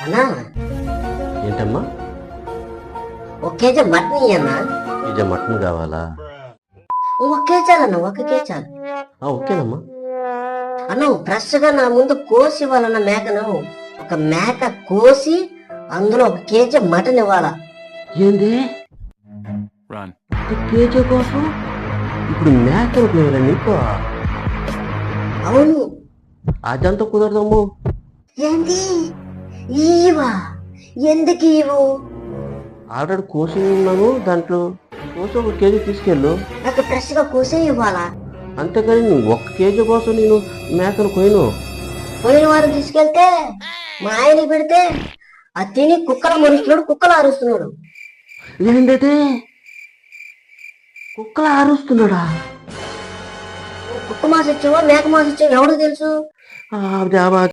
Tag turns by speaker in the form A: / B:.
A: అన్నా?
B: ఏంటమ్మా?
A: ఒక కేజీ మటన్ ఇయ్యన్నా
B: ఇది మటన్ కావాలా?
A: ఒక కేజీ చాలన్నా ఒక కేజీ చాలు.
B: ఆ, ఓకేనమ్మా.
A: అన్న ఫ్రెష్గా నా ముందు కోసి ఇవ్వాలన్న మేకను. ఒక మేక కోసి అందులో ఒక కేజీ మటన్ ఇవ్వాలా?
B: ఏంది?
C: Run.
B: ఒక కేజీ కోసం? ఇప్పుడు మేకలు పోయాలి నీకు?
A: అవును.
B: అదంతా కుదరదమ్ము.
A: ఏంది? ఈవా. ఎందుకు ఇవ్వు
B: ఆల్రెడీ కోసి ఉన్నాను దాంట్లో. కోసి ఒక కేజీ తీసుకెళ్ళు.
A: నాకు ఫ్రెష్గా కోసే ఇవ్వాలా?
B: అంతేకాని నువ్వు ఒక్క కేజీ కోసం నేను మేకను కొయ్యను.
A: పోయిన వారం తీసుకెళ్తే మా ఆయనకి పెడితే అది తిని కుక్కలు మరుస్తున్నాడు కుక్కలు అరుస్తున్నాడు
B: ఏంటంటే కుక్కలు ఆరుస్తున్నాడా?
A: కుక్క మాస ఇచ్చావో మేక మాస ఇచ్చావో ఎవరికి తెలుసు.
B: ఆ, అది ఆ-